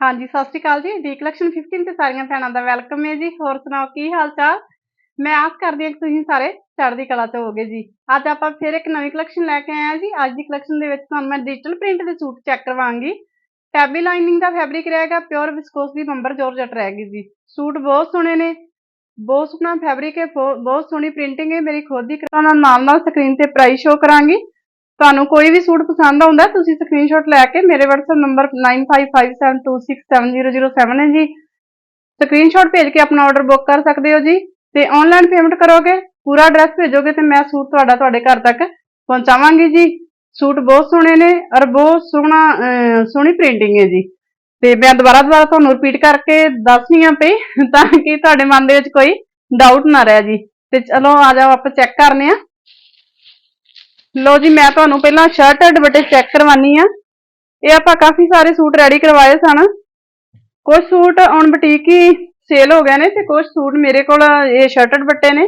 ਹਾਂਜੀ, ਸਤਿ ਸ਼੍ਰੀ ਅਕਾਲ ਜੀ। ਡੀ ਕਲੈਕਸ਼ਨ 15 ਤੇ ਸਾਰੀਆਂ ਭੈਣਾਂ ਦਾ ਵੈਲਕਮ ਹੈ ਜੀ। ਹੋਰ ਸੁਣਾਓ, ਕੀ ਹਾਲ ਚਾਲ? ਮੈਂ ਆਸ ਕਰਦੀ ਹਾਂ ਕਿ ਤੁਸੀਂ ਸਾਰੇ ਚੜ੍ਹਦੀ ਕਲਾ ਤੇ ਹੋਗੇ ਜੀ। ਅੱਜ ਆਪਾਂ ਫਿਰ ਇੱਕ ਨਵੀਂ ਕਲੈਕਸ਼ਨ ਲੈ ਕੇ ਆਏ ਹਾਂ ਜੀ। ਅੱਜ ਦੀ ਕਲੈਕਸ਼ਨ ਦੇ ਵਿੱਚ ਤੁਹਾਨੂੰ ਮੈਂ ਡਿਜੀਟਲ ਪ੍ਰਿੰਟ ਦੇ ਸੂਟ ਚੈੱਕ ਕਰਵਾਵਾਂਗੀ। ਟੈਬੀ ਲਾਈਨਿੰਗ ਦਾ ਫੈਬਰਿਕ ਰਹੇਗਾ ਪਿਓਰ ਵਿਸਕੋਸ ਦੀ ਬੰਬਰ ਜੋਰਜਟ ਰਹੇਗੀ ਜੀ। ਸੂਟ ਬਹੁਤ ਸੋਹਣੇ ਨੇ, ਬਹੁਤ ਸੋਹਣਾ ਫੈਬਰਿਕ ਹੈ ਬਹੁ- ਬਹੁਤ ਸੋਹਣੀ ਪ੍ਰਿੰਟਿੰਗ ਹੈ। ਮੇਰੀ ਖੁਦ ਦੀ ਤੁਹਾਨੂੰ ਨਾਲ ਨਾਲ ਸਕਰੀਨ ਤੇ ਪ੍ਰਾਈਸ ਸ਼ੋ ਕਰਾਂਗੀ। ਤੁਹਾਨੂੰ ਕੋਈ ਵੀ ਸੂਟ ਪਸੰਦ ਆਉਂਦਾ, ਤੁਸੀਂ ਸਕਰੀਨਸ਼ਾਟ ਲੈ ਕੇ ਮੇਰੇ WhatsApp ਨੰਬਰ 9557267007 ਹੈ ਜੀ। ਸਕਰੀਨਸ਼ਾਟ ਭੇਜ ਕੇ ਆਪਣਾ ਆਰਡਰ ਬੁੱਕ ਕਰ ਸਕਦੇ ਹੋ ਜੀ। ਤੇ ਆਨਲਾਈਨ ਪੇਮੈਂਟ ਕਰੋਗੇ, ਪੂਰਾ ਐਡਰੈਸ ਭੇਜੋਗੇ ਤੇ ਮੈਂ ਸੂਟ ਤੁਹਾਡਾ ਤੁਹਾਡੇ ਘਰ ਤੱਕ ਪਹੁੰਚਾਵਾਂਗੀ ਜੀ। ਸੂਟ ਬਹੁਤ ਸੋਹਣੇ ਨੇ ਔਰ ਬਹੁਤ ਸੋਹਣਾ ਸੋਹਣੀ ਪ੍ਰਿੰਟਿੰਗ ਹੈ ਜੀ। ਤੇ ਮੈਂ ਦੁਬਾਰਾ ਦੁਬਾਰਾ ਤੁਹਾਨੂੰ ਰਿਪੀਟ ਕਰਕੇ ਦੱਸਣੀ ਆ ਪਈ ਤਾਂ ਕਿ ਤੁਹਾਡੇ ਮਨ ਦੇ ਵਿੱਚ ਕੋਈ ਡਾਊਟ ਨਾ ਰਹਿ ਜੀ। ਤੇ ਚਲੋ ਆ ਜਾਓ, ਆਪਾਂ ਚੈੱਕ ਕਰਨੇ ਆ। ਲੋ ਜੀ, ਮੈਂ ਤੁਹਾਨੂੰ ਪਹਿਲਾਂ ਸ਼ਰਟ ਦੁਪੱਟੇ ਚੈੱਕ ਕਰਵਾਨੀ ਆ ਇਹ ਆਪਾਂ ਕਾਫੀ ਸਾਰੇ ਸੂਟ ਰੈਡੀ ਕਰਵਾਏ ਸਨ। ਕੁਝ ਸੂਟ ਔਨ ਬੁਟੀਕ ਹੀ ਸੇਲ ਹੋ ਗਏ ਨੇ ਤੇ ਕੁਝ ਸੂਟ ਮੇਰੇ ਕੋਲ ਇਹ ਸ਼ਰਟ ਦੁਪੱਟੇ ਨੇ।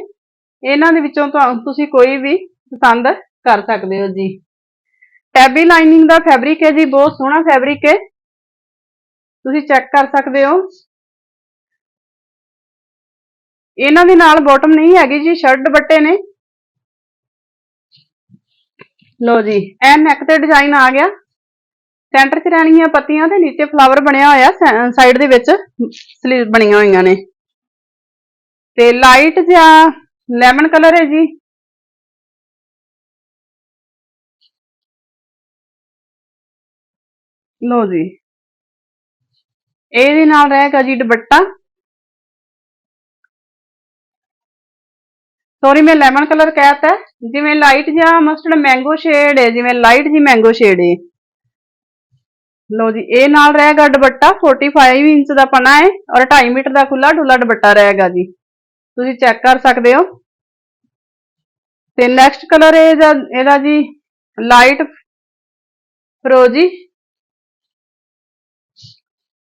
ਇਹਨਾਂ ਦੇ ਵਿੱਚੋਂ ਤੁਹਾਨੂੰ ਤੁਸੀਂ ਕੋਈ ਵੀ ਪਸੰਦ ਕਰ ਸਕਦੇ ਹੋ ਜੀ। ਟੈਬੀ ਲਾਈਨਿੰਗ ਦਾ ਫੈਬਰਿਕ ਹੈ ਜੀ, ਬਹੁਤ ਸੋਹਣਾ ਫੈਬਰਿਕ ਹੈ। ਤੁਸੀਂ ਚੈੱਕ ਕਰ ਸਕਦੇ ਹੋ। ਇਹਨਾਂ ਦੇ ਨਾਲ ਬਾਟਮ ਨਹੀਂ ਹੈਗੀ ਜੀ ਸ਼ਰਟ ਦੁਪੱਟੇ ਨੇ। ਲੋ ਜੀ, ਇਹ ਨੈਕ ਤੇ ਡਿਜ਼ਾਈਨ ਆ ਗਿਆ। ਸੈਂਟਰ 'ਚ ਰਹਿਣੀਆਂ ਪੱਤੀਆਂ ਤੇ ਨੀਚੇ ਫਲਾਵਰ ਬਣਿਆ ਹੋਇਆ ਸਾਈਡ ਦੇ ਵਿੱਚ ਸਲੀਵ ਬਣੀਆਂ ਹੋਈਆਂ ਨੇ। ਤੇ ਲਾਈਟ ਜਾਂ ਲੈਮਨ ਕਲਰ ਹੈ ਜੀ। ਲੋ ਜੀ। ਇਹਦੇ ਨਾਲ ਰਹੇਗਾ ਜੀ ਦੁਪੱਟਾ। ਸੌਰੀ ਮੈਂ ਲੈਮਨ ਕਲਰ ਕਹਿਤਾ। ਜਿਵੇਂ ਲਾਈਟ ਜਿਹਾ ਮਸਟਰਡ ਮੈਂਗੋ ਸ਼ੇਡ ਹੈ, ਜਿਵੇਂ ਲਾਈਟ ਜੀ ਮੈਂਗੋ ਸ਼ੇਡ ਹੈ। ਲੋ ਜੀ, ਇਹ ਨਾਲ ਰਹੇਗਾ ਦੁਪੱਟਾ 45 ਇੰਚ ਦਾ ਪਨਾ ਹੈ ਔਰ 2.5 ਮੀਟਰ ਦਾ ਖੁੱਲਾ ਡੁੱਲਾ ਦੁਪੱਟਾ ਰਹੇਗਾ ਜੀ। ਤੁਸੀਂ ਚੈੱਕ ਕਰ ਸਕਦੇ ਹੋ। ਤੇ ਨੈਕਸਟ ਕਲਰ ਇਹਦਾ ਇਹਦਾ ਜੀ ਲਾਈਟ ਫਰੋਜੀ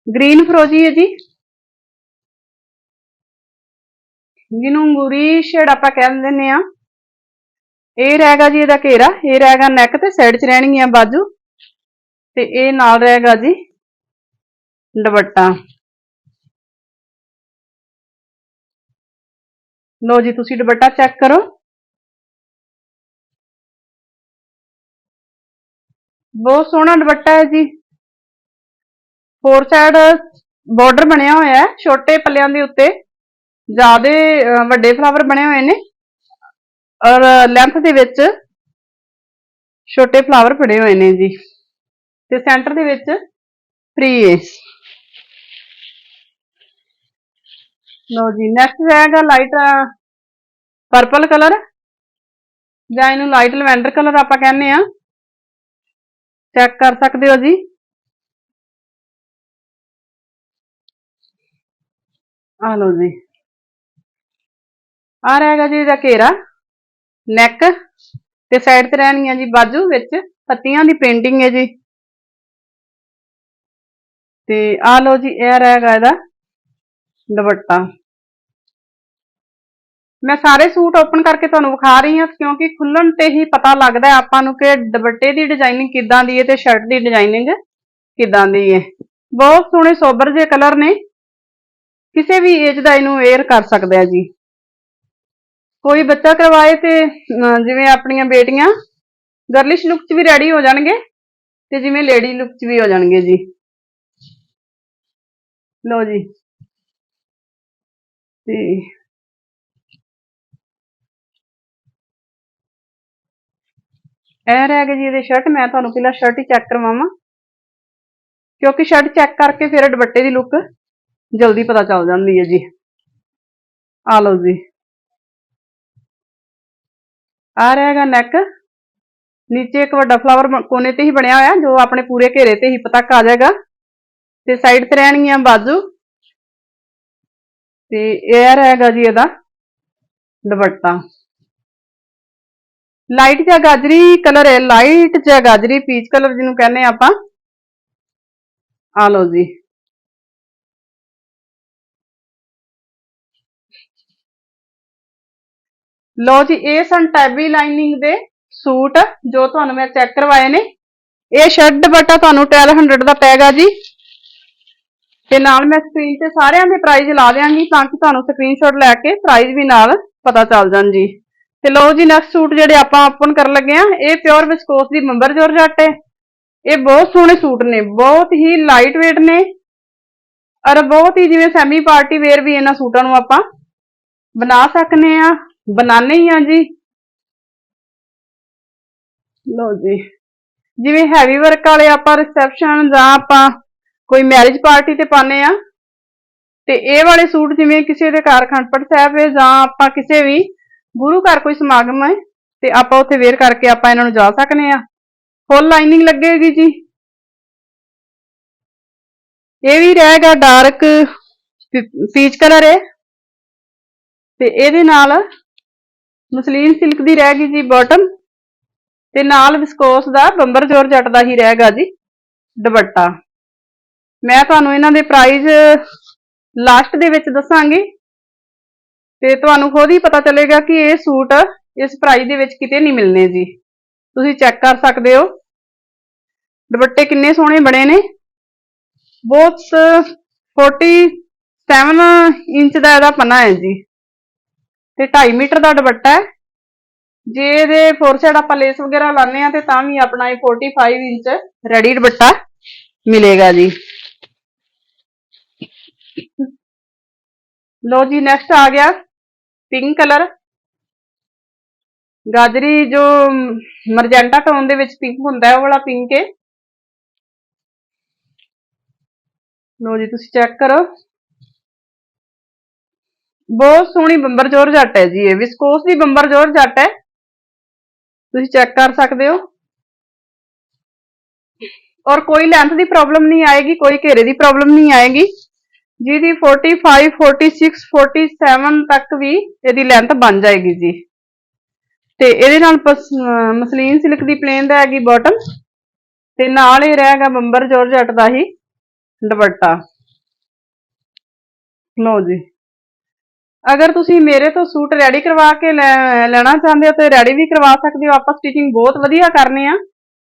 ਗ੍ਰੀਨ ਫਰੋਜੀ ਹੈ ਜੀ। ਜਿਹਨੂੰ ਅੰਗੂਰੀ ਸ਼ੇਡ ਆਪਾਂ ਕਹਿ ਦਿੰਦੇ ਆ ਇਹ ਰਹੇਗਾ ਜੀ ਇਹਦਾ ਘੇਰਾ, ਇਹ ਰਹੇਗਾ ਨੈਕ ਤੇ ਸਾਈਡ 'ਚ ਰਹਿਣਗੀਆਂ ਬਾਜੂ। ਤੇ ਇਹ ਨਾਲ ਰਹੇਗਾ ਜੀ ਦੁਪੱਟਾ। ਲੋ ਜੀ, ਤੁਸੀਂ ਦੁਪੱਟਾ ਚੈੱਕ ਕਰੋ। ਬਹੁਤ ਸੋਹਣਾ ਦੁਪੱਟਾ ਹੈ ਜੀ। ਫੋਰ ਸਾਈਡ ਬਾਰਡਰ ਬਣਿਆ ਹੋਇਆ ਹੈ, ਛੋਟੇ ਪੱਲਿਆਂ ਦੇ ਉੱਤੇ। ਜਿਆਦੇ ਵੱਡੇ ਫਲਾਵਰ ਬਣੇ ਹੋਏ ਨੇ। ਔਰ ਲੈਂਥ ਦੇ ਵਿੱਚ ਛੋਟੇ ਫਲਾਵਰ ਪੜੇ ਹੋਏ ਨੇ ਜੀ। ਤੇ ਸੈਂਟਰ ਦੇ ਵਿੱਚ ਫ੍ਰੀ ਹੈ। ਲੋ ਜੀ ਨੈਕਸਟ ਰਹੇਗਾ ਲਾਈਟ ਪਰਪਲ ਕਲਰ ਜਾਂ ਇਹਨੂੰ ਲਾਈਟ ਲਵੈਂਡਰ ਕਲਰ ਆਪਾਂ ਕਹਿੰਦੇ ਆ ਚੈੱਕ ਕਰ ਸਕਦੇ ਹੋ ਜੀ। ਆ ਲੋ ਜੀ। ਆ ਰਹੇਗਾ ਜੀ ਇਹਦਾ ਘੇਰਾ ਨੈਕ ਤੇ ਸਾਈਡ ਤੇ ਰਹਿਣਗੀਆਂ ਜੀ ਬਾਜੂ ਵਿੱਚ, ਪੱਤੀਆਂ ਦੀ ਪੇਂਟਿੰਗ ਹੈ ਜੀ। ਤੇ ਆ ਲੋ ਜੀ, ਇਹ ਰਹੇਗਾ ਇਹਦਾ ਦੁਪੱਟਾ। ਮੈਂ ਸਾਰੇ ਸੂਟ ਓਪਨ ਕਰਕੇ ਤੁਹਾਨੂੰ ਵਿਖਾ ਰਹੀ ਹਾਂ, ਕਿਉਂਕਿ ਖੁੱਲਣ ਤੇ ਹੀ ਪਤਾ ਲੱਗਦਾ ਆਪਾਂ ਨੂੰ ਕਿ ਦੁਪੱਟੇ ਦੀ ਡਿਜ਼ਾਈਨਿੰਗ ਕਿੱਦਾਂ ਦੀ ਹੈ ਤੇ ਸ਼ਰਟ ਦੀ ਡਿਜ਼ਾਈਨਿੰਗ ਕਿੱਦਾਂ ਦੀ ਹੈ। ਬਹੁਤ ਸੋਹਣੇ ਸੋਬਰ ਜਿਹੇ ਕਲਰ ਨੇ। ਕਿਸੇ ਵੀ ਏਜ ਦਾ ਇਹਨੂੰ ਵੇਅਰ ਕਰ ਸਕਦਾ ਹੈ ਜੀ। ਕੋਈ ਬੱਚਾ ਕਰਵਾਏ ਤੇ ਜਿਵੇਂ ਆਪਣੀਆਂ ਬੇਟੀਆਂ ਗਰਲਿਸ਼ ਲੁੱਕ 'ਚ ਵੀ ਰੈਡੀ ਹੋ ਜਾਣਗੇ ਤੇ ਜਿਵੇਂ ਲੇਡੀ ਲੁੱਕ 'ਚ ਵੀ ਹੋ ਜਾਣਗੇ ਜੀ। ਲਓ ਜੀ। ਤੇ ਇਹ ਰਹਿ ਗਏ ਜੀ ਇਹਦੇ ਸ਼ਰਟ ਮੈਂ ਤੁਹਾਨੂੰ ਪਹਿਲਾਂ ਸ਼ਰਟ ਹੀ ਚੈੱਕ ਕਰਵਾਵਾਂ। ਕਿਉਂਕਿ ਸ਼ਰਟ ਚੈੱਕ ਕਰਕੇ ਫਿਰ ਦੁਪੱਟੇ ਦੀ ਲੁੱਕ ਜਲਦੀ ਪਤਾ ਚੱਲ ਜਾਂਦੀ ਹੈ ਜੀ। ਆ ਲਓ ਜੀ। ਆ ਰਹੇਗਾ ਨੈਕ ਨੀਚੇ ਇੱਕ ਵੱਡਾ ਫਲਾਵਰ ਕੋਨੇ ਤੇ ਹੀ ਬਣਿਆ ਹੋਇਆ, ਜੋ ਆਪਣੇ ਪੂਰੇ ਘੇਰੇ ਤੇ ਹੀ ਪਤਾ ਆ ਜਾਏਗਾ। ਤੇ ਸਾਈਡ ਤੇ ਰਹਿਣਗੀਆਂ ਬਾਜੂ। ਤੇ ਇਹ ਰਹੇਗਾ ਜੀ ਇਹਦਾ ਦੁਪੱਟਾ। ਲਾਈਟ ਜਾਂ ਗਾਜਰੀ ਕਲਰ ਹੈ। ਲਾਈਟ ਜਾਂ ਗਾਜਰੀ ਪੀਚ ਕਲਰ ਜਿਹਨੂੰ ਕਹਿੰਦੇ ਆਪਾਂ। ਆ ਲਓ ਜੀ। ਲੋ ਜੀ, ਇਹ ਸਨ ਟੈਬੀ ਲਾਈਨਿੰਗ ਦੇ ਸੂਟ ਜੋ ਤੁਹਾਨੂੰ ਮੈਂ ਚੈੱਕ ਕਰਵਾਏ ਨੇ। ਇਹ ਸ਼ਰਟ ਦੁਪੱਟਾ ਤੁਹਾਨੂੰ 1200 ਦਾ ਪੈਗਾ ਜੀ। ਤੇ ਨਾਲ ਮੈਂ ਸਕਰੀਨ ਤੇ ਸਾਰਿਆਂ ਦੇ ਪ੍ਰਾਈਸ ਲਾ ਦਿਆਂਗੀ ਤਾਂ ਕਿ ਤੁਹਾਨੂੰ ਸਕਰੀਨਸ਼ਾਟ ਲੈ ਕੇ ਪ੍ਰਾਈਸ ਵੀ ਨਾਲ ਪਤਾ ਚੱਲ ਜਾਣ ਜੀ। ਤੇ ਲਓ ਜੀ ਨੈਕਸਟ ਸੂਟ ਜਿਹੜੇ ਆਪਾਂ ਓਪਨ ਕਰਨ ਲੱਗੇ ਆ ਇਹ ਪਿਓਰ ਵਿਸਕੋਸ ਦੀ ਮੰਬਰ ਜੋਰਜੱਟ ਹੈ। ਇਹ ਬਹੁਤ ਸੋਹਣੇ ਸੂਟ ਨੇ, ਬਹੁਤ ਹੀ ਲਾਈਟ weight ਨੇ। ਔਰ ਬਹੁਤ ਹੀ ਜਿਵੇਂ ਸੈਮੀ ਪਾਰਟੀ ਵੇਅਰ ਵੀ ਇਹਨਾਂ ਸੂਟਾਂ ਨੂੰ ਆਪਾਂ ਬਣਾ ਸਕਨੇ ਆ ਬਣਾਣੇ ਹੀ ਆ ਜੀ। ਲਓ ਜੀ। ਜਿਵੇਂ ਹੈਵੀ ਵਰਕ ਵਾਲੇ ਆਪਾਂ ਰਿਸੈਪਸ਼ਨ ਜਾਂ ਆਪਾਂ ਕੋਈ ਮੈਰਿਜ ਪਾਰਟੀ ਤੇ ਪਾਣੇ ਆ, ਤੇ ਇਹ ਵਾਲੇ ਸੂਟ ਜਿਵੇਂ ਕਿਸੇ ਦੇ ਘਰ ਖੰਡਪੜ ਸਾਹਿਬ ਹੈ ਜਾਂ ਆਪਾਂ ਕਿਸੇ ਵੀ ਗੁਰੂ ਘਰ ਕੋਈ ਸਮਾਗਮ ਹੈ, ਤੇ ਆਪਾਂ ਉੱਥੇ ਵੇਅਰ ਕਰਕੇ ਆਪਾਂ ਇਹਨਾਂ ਨੂੰ ਜਾ ਸਕਨੇ ਆ। ਫੁੱਲ ਲਾਈਨਿੰਗ ਲੱਗੇਗੀ ਜੀ। ਇਹ ਵੀ ਰਹੇਗਾ ਡਾਰਕ ਪੀਚ ਕਲਰ ਹੈ। ਤੇ ਇਹਦੇ ਨਾਲ ਮਸਲੀਨ ਸਿਲਕ ਦੀ ਰਹੇਗੀ ਜੀ ਬਾਟਮ ਤੇ ਨਾਲ ਵਿਸਕੋਸ ਦਾ ਬੰਬਰ ਜੋਰਜੱਟ ਦਾ ਹੀ ਰਹੇਗਾ ਜੀ ਦੁਪੱਟਾ। ਮੈਂ ਤੁਹਾਨੂੰ ਇਹਨਾਂ ਦੇ ਪ੍ਰਾਈਸ ਲਾਸਟ ਦੇ ਵਿੱਚ ਦੱਸਾਂਗੀ ਤੇ ਤੁਹਾਨੂੰ ਖੁਦ ਹੀ ਪਤਾ ਚੱਲੇਗਾ ਕਿ ਇਹ ਸੂਟ ਇਸ ਪ੍ਰਾਈਸ ਦੇ ਵਿੱਚ ਕਿਤੇ ਨਹੀਂ ਮਿਲਨੇ ਜੀ। ਤੁਸੀਂ ਚੈੱਕ ਕਰ ਸਕਦੇ ਹੋ। ਦੁਪੱਟੇ ਕਿੰਨੇ ਸੋਹਣੇ ਬਣੇ ਨੇ। ਬਹੁਤ 47 ਇੰਚ ਦਾ ਇਹਦਾ ਪਨਾ ਹੈ ਜੀ। ਤੇ 2.5 ਮੀਟਰ ਦਾ ਦੁਪੱਟਾ ਹੈ। ਜੇ ਇਹਦੇ ਫੋਰ ਸਾਈਡ ਆਪਾਂ ਲੇਸ ਵਗੈਰਾ ਲਾਣੇ ਆ ਤੇ ਤਾਂ ਵੀ ਆਪਣਾ ਇਹ 45 ਇੰਚ ਰੈਡੀ ਦੁਪੱਟਾ ਮਿਲੇਗਾ ਜੀ। ਲੋ ਜੀ ਨੈਕਸਟ ਆ ਗਿਆ ਪਿੰਕ ਕਲਰ ਗਾਜਰੀ ਜੋ ਮਰਜੈਂਟਾ ਟੋਨ ਦੇ ਵਿੱਚ ਪਿੰਕ ਹੁੰਦਾ ਹੈ, ਉਹ ਵਾਲਾ ਪਿੰਕ ਹੈ। ਲੋ ਜੀ, ਤੁਸੀਂ ਚੈੱਕ ਕਰੋ। ਬਹੁਤ ਸੋਹਣੀ ਬੰਬਰ ਜੋਰ ਜੱਟ ਹੈ ਜੀ, ਇਹ ਵਿਸਕੋਸ ਦੀ ਬੰਬਰ ਜੋਰ ਜੱਟ ਹੈ। ਤੁਸੀਂ ਚੈੱਕ ਕਰ ਸਕਦੇ ਹੋ। ਔਰ ਕੋਈ ਲੈਂਥ ਦੀ ਪ੍ਰੋਬਲਮ ਨਹੀਂ ਆਏਗੀ, ਕੋਈ ਘੇਰੇ ਦੀ ਪ੍ਰੋਬਲਮ ਨਹੀਂ ਆਏਗੀ। ਜਿਹਦੀ 45 46 47 ਤੱਕ ਵੀ ਇਹਦੀ ਲੈਂਥ ਬਣ ਜਾਏਗੀ ਜੀ। ਤੇ ਇਹਦੇ ਨਾਲ ਮਸਲੀਨ ਸਿਲਕ ਦੀ ਪਲੇਨ ਦਾ ਹੈਗੀ ਬਾਟਮ ਤੇ ਨਾਲ ਹੀ ਰਹੇਗਾ ਬੰਬਰ ਜੋਰਜਟ ਦਾ ਹੀ ਦੁਪੱਟਾ। ਲਓ ਜੀ। ਅਗਰ ਤੁਸੀਂ ਮੇਰੇ ਤੋਂ ਸੂਟ ਰੈਡੀ ਕਰਵਾ ਕੇ ਲੈ- ਲੈਣਾ ਚਾਹੁੰਦੇ ਹੋ ਤੇ ਰੈਡੀ ਵੀ ਕਰਵਾ ਸਕਦੇ ਹੋ, ਆਪਾਂ ਸਟਿਚਿੰਗ ਬਹੁਤ ਵਧੀਆ ਕਰਨੇ ਆ।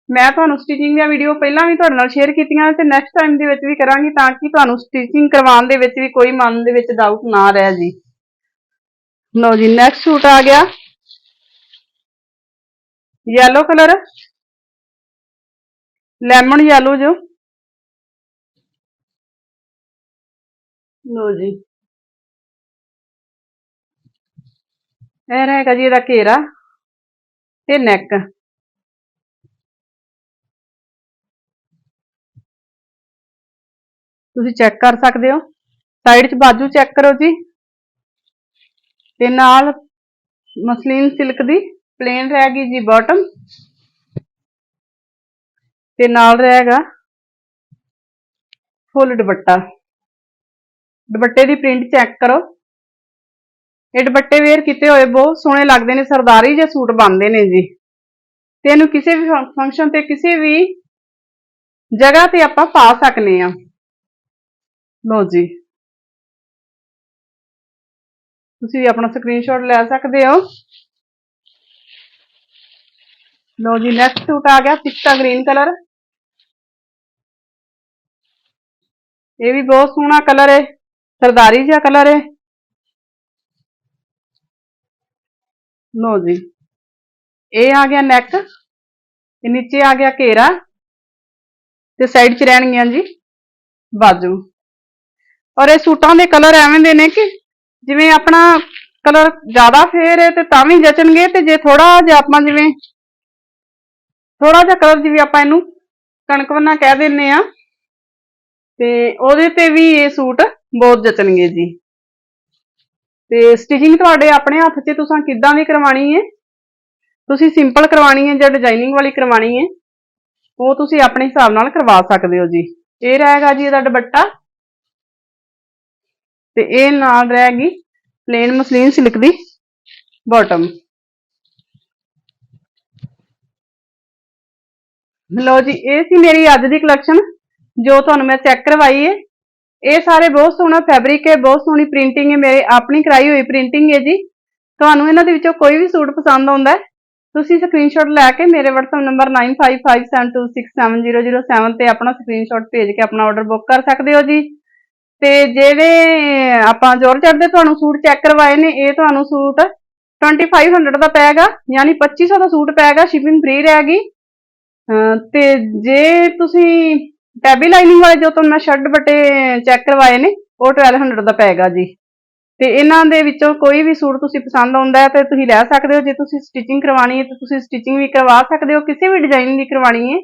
ਮੈਂ ਤੁਹਾਨੂੰ ਸਟਿਚਿੰਗ ਦੀਆਂ ਵੀਡੀਓ ਪਹਿਲਾਂ ਵੀ ਤੁਹਾਡੇ ਨਾਲ ਸ਼ੇਅਰ ਕੀਤੀਆਂ ਤੇ ਨੈਕਸਟ ਟਾਈਮ ਦੇ ਵਿੱਚ ਵੀ ਕਰਾਂਗੀ ਤਾਂ ਕਿ ਤੁਹਾਨੂੰ ਸਟਿਚਿੰਗ ਕਰਵਾਉਣ ਦੇ ਵਿੱਚ ਵੀ ਕੋਈ ਮਨ ਦੇ ਵਿੱਚ ਡਾਊਟ ਨਾ ਰਹੇ ਜੀ। ਲਓ ਜੀ ਨੈਕਸਟ ਸੂਟ ਆ ਗਿਆ। ਯੈਲੋ ਕਲਰ ਲੈਮਨ ਯੈਲੋ ਜੋ। ਲਓ ਜੀ। ਇਹ ਰਹੇਗਾ ਜੀ ਇਹਦਾ ਘੇਰਾ ਤੇ ਨੈਕ ਤੁਸੀਂ ਚੈੱਕ ਕਰ ਸਕਦੇ ਹੋ। ਸਾਈਡ 'ਚ ਬਾਜੂ ਚੈੱਕ ਕਰੋ ਜੀ। ਤੇ ਨਾਲ ਮਸਲੀਨ ਸਿਲਕ ਦੀ ਪਲੇਨ ਰਹਿ ਗਈ ਜੀ ਬਾਟਮ ਤੇ ਨਾਲ ਰਹੇਗਾ ਫੁੱਲ ਦੁਪੱਟਾ। ਦੁਪੱਟੇ ਦੀ ਪ੍ਰਿੰਟ ਚੈੱਕ ਕਰੋ। ਇਹ ਦੁਪੱਟੇ ਵੇਅਰ ਕੀਤੇ ਹੋਏ ਬਹੁਤ ਸੋਹਣੇ ਲੱਗਦੇ ਨੇ, ਸਰਦਾਰੀ ਜਿਹੇ ਸੂਟ ਬਣਦੇ ਨੇ ਜੀ। ਤੇ ਇਹਨੂੰ ਕਿਸੇ ਵੀ ਫੰਕਸ਼ਨ ਤੇ ਕਿਸੇ ਵੀ ਜਗ੍ਹਾ ਤੇ ਆਪਾਂ ਪਾ ਸਕਨੇ ਆ। ਲੋ ਜੀ। ਤੁਸੀਂ ਵੀ ਆਪਣਾ ਸਕਰੀਨਸ਼ਾਟ ਲੈ ਸਕਦੇ ਹੋ। ਲੋ ਜੀ ਨੈਕਸਟ ਸੂਟ ਆ ਗਿਆ ਪਿਸਤਾ ਗ੍ਰੀਨ ਕਲਰ ਇਹ ਵੀ ਬਹੁਤ ਸੋਹਣਾ ਕਲਰ ਹੈ ਸਰਦਾਰੀ ਜਿਹਾ ਕਲਰ ਹੈ ਲਓ ਜੀ। ਇਹ ਆ ਗਿਆ ਨੈਕ ਤੇ ਨੀਚੇ ਆ ਗਿਆ ਘੇਰਾ ਤੇ ਸਾਈਡ 'ਚ ਰਹਿਣਗੀਆਂ ਜੀ ਬਾਜੂ। ਔਰ ਇਹ ਸੂਟਾਂ ਦੇ ਕਲਰ ਐਵੇਂ ਦੇ ਨੇ ਕਿ ਜਿਵੇਂ ਆਪਣਾ ਕਲਰ ਜ਼ਿਆਦਾ ਫੇਰ ਹੈ ਤੇ ਤਾਂ ਵੀ ਜਚਣਗੇ ਤੇ ਜੇ ਥੋੜਾ ਜਿਹਾ ਆਪਾਂ ਜਿਵੇਂ ਥੋੜਾ ਜਿਹਾ ਕਲਰ ਜਿਵੇਂ ਆਪਾਂ ਇਹਨੂੰ ਕਣਕਵੰਨਾ ਕਹਿ ਦਿੰਨੇ ਆ ਤੇ ਉਹਦੇ ਤੇ ਵੀ ਇਹ ਸੂਟ ਬਹੁਤ ਜਚਣਗੇ ਜੀ। ਤੇ ਸਟਿਚਿੰਗ ਤੁਹਾਡੇ ਆਪਣੇ ਹੱਥ 'ਚ ਤੁਸੀਂ ਕਿੱਦਾਂ ਦੀ ਕਰਵਾਣੀ ਹੈ? ਤੁਸੀਂ ਸਿੰਪਲ ਕਰਵਾਣੀ ਹੈ ਜਾਂ ਡਿਜ਼ਾਈਨਿੰਗ ਵਾਲੀ ਕਰਵਾਣੀ ਹੈ? ਉਹ ਤੁਸੀਂ ਆਪਣੇ ਹਿਸਾਬ ਨਾਲ ਕਰਵਾ ਸਕਦੇ ਹੋ ਜੀ। ਇਹ ਰਹੇਗਾ ਜੀ ਇਹਦਾ ਦੁਪੱਟਾ। ਤੇ ਇਹ ਨਾਲ ਰਹੇਗੀ ਪਲੇਨ ਮਸਲੀਨ ਸਿਲਕ ਦੀ ਬਾਟਮ ਲਓ ਜੀ, ਇਹ ਸੀ ਮੇਰੀ ਅੱਜ ਦੀ ਕਲੈਕਸ਼ਨ ਜੋ ਤੁਹਾਨੂੰ ਮੈਂ ਚੈੱਕ ਕਰਵਾਈ ਹੈ। ਇਹ ਸਾਰੇ ਬਹੁਤ ਸੋਹਣਾ ਫੈਬਰਿਕ ਹੈ, ਬਹੁਤ ਸੋਹਣੀ ਪ੍ਰਿੰਟਿੰਗ ਹੈ, ਮੇਰੇ ਆਪਣੀ ਕਰਾਈ ਹੋਈ ਪ੍ਰਿੰਟਿੰਗ ਹੈ ਜੀ। ਤੁਹਾਨੂੰ ਇਹਨਾਂ ਦੇ ਵਿੱਚੋਂ ਕੋਈ ਵੀ ਸੂਟ ਪਸੰਦ ਆਉਂਦਾ ਹੈ, ਤੁਸੀਂ ਸਕਰੀਨਸ਼ਾਟ ਲੈ ਕੇ ਮੇਰੇ WhatsApp ਨੰਬਰ 9557267007 ਤੇ ਆਪਣਾ ਸਕਰੀਨਸ਼ਾਟ ਭੇਜ ਕੇ ਆਪਣਾ ਆਰਡਰ ਬੁੱਕ ਕਰ ਸਕਦੇ ਹੋ ਜੀ। ਤੇ ਜਿਹੜੇ ਆਪਾਂ ਜੋਰਜਟ ਦੇ ਤੁਹਾਨੂੰ ਸੂਟ ਚੈੱਕ ਕਰਵਾਏ ਨੇ, ਇਹ ਤੁਹਾਨੂੰ ਸੂਟ 2500 ਦਾ ਪੈਗਾ ਯਾਨੀ 2500 ਦਾ ਸੂਟ ਪੈਗਾ ਸ਼ਿਪਿੰਗ ਫ੍ਰੀ ਰਹੇਗੀ ਅਮ ਤੇ ਜੇ ਤੁਸੀਂ ਟੈਬੀ ਲਾਈਨਿੰਗ ਵਾਲੇ ਜੋ ਤੁਹਾਨੂੰ ਮੈਂ ਸ਼ਰਟ ਬਟੇ ਚੈੱਕ ਕਰਵਾਏ ਨੇ, ਉਹ 1200 ਦਾ ਪੈਗਾ ਜੀ। ਤੇ ਇਹਨਾਂ ਦੇ ਵਿੱਚੋਂ ਕੋਈ ਵੀ ਸੂਟ ਤੁਸੀਂ ਪਸੰਦ ਆਉਂਦਾ ਹੈ ਤੇ ਤੁਸੀਂ ਲੈ ਸਕਦੇ ਹੋ। ਜੇ ਤੁਸੀਂ ਸਟਿਚਿੰਗ ਕਰਵਾਣੀ ਹੈ ਤੇ ਤੁਸੀਂ ਸਟਿਚਿੰਗ ਵੀ ਕਰਵਾ ਸਕਦੇ ਹੋ। ਕਿਸੇ ਵੀ ਡਿਜ਼ਾਈਨ ਦੀ ਕਰਵਾਣੀ ਹੈ,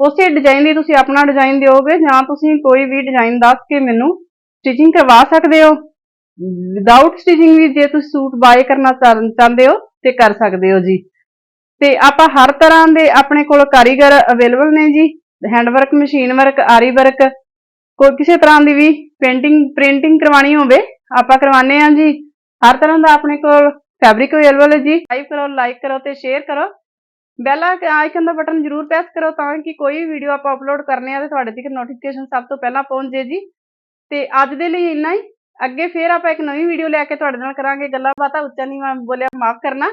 ਉਸੇ ਡਿਜ਼ਾਈਨ ਦੀ ਤੁਸੀਂ ਆਪਣਾ ਡਿਜ਼ਾਈਨ ਦਿਓਗੇ ਜਾਂ ਤੁਸੀਂ ਕੋਈ ਵੀ ਡਿਜ਼ਾਈਨ ਦੱਸ ਕੇ ਮੈਨੂੰ ਸਟਿਚਿੰਗ ਕਰਵਾ ਸਕਦੇ ਹੋ। ਵਿਦਆਊਟ ਸਟਿਚਿੰਗ ਵੀ ਜੇ ਤੁਸੀਂ ਸੂਟ ਬਾਏ ਕਰਨਾ ਚਾਹੁੰਦੇ ਹੋ ਤੇ ਕਰ ਸਕਦੇ ਹੋ ਜੀ। ਤੇ ਆਪਾਂ ਹਰ ਤਰ੍ਹਾਂ ਦੇ ਆਪਣੇ ਕੋਲ ਕਾਰੀਗਰ ਅਵੇਲੇਬਲ ਨੇ ਜੀ। ਹੈਂਡ ਵਰਕ ਮਸ਼ੀਨ ਵਰਕ ਆਰੀ ਵਰਕ ਕੋਈ ਕਿਸੇ ਤਰ੍ਹਾਂ ਦੀ ਵੀ ਪੇਂਟਿੰਗ ਪ੍ਰਿੰਟਿੰਗ ਕਰਵਾਣੀ ਹੋਵੇ, ਆਪਾਂ ਕਰਵਾਉਂਦੇ ਹਾਂ ਜੀ। ਹਰ ਤਰ੍ਹਾਂ ਦਾ ਆਪਣੇ ਕੋਲ ਫੈਬਰਿਕ ਅਵੇਲੇਬਲ ਹੈ ਜੀ। ਲਾਈਕ ਕਰੋ ਲਾਈਕ ਕਰੋ ਤੇ ਸ਼ੇਅਰ ਕਰੋ। ਬੈਲ ਆਈਕਨ ਦਾ ਬਟਨ ਜ਼ਰੂਰ ਪ੍ਰੈਸ ਕਰੋ ਤਾਂ ਕਿ ਕੋਈ ਵੀਡੀਓ ਆਪਾਂ ਅਪਲੋਡ ਕਰਨੇ ਆ ਤੇ ਤੁਹਾਡੇ ਤੱਕ ਨੋਟੀਫਿਕੇਸ਼ਨ ਸਭ ਤੋਂ ਪਹਿਲਾਂ ਪਹੁੰਚ ਜੇ। ਜੀ ਤੇ ਅੱਜ ਦੇ ਲਈ ਇੰਨਾ ਹੀ। ਅੱਗੇ ਫੇਰ ਆਪਾਂ ਇੱਕ ਨਵੀਂ ਵੀਡੀਓ ਲੈ ਕੇ ਤੁਹਾਡੇ ਨਾਲ ਕਰਾਂਗੇ ਗੱਲਾਂ ਬਾਤਾਂ। ਉੱਚਾ ਨਹੀਂ ਬੋਲਿਆ, ਮਾਫ ਕਰਨਾ।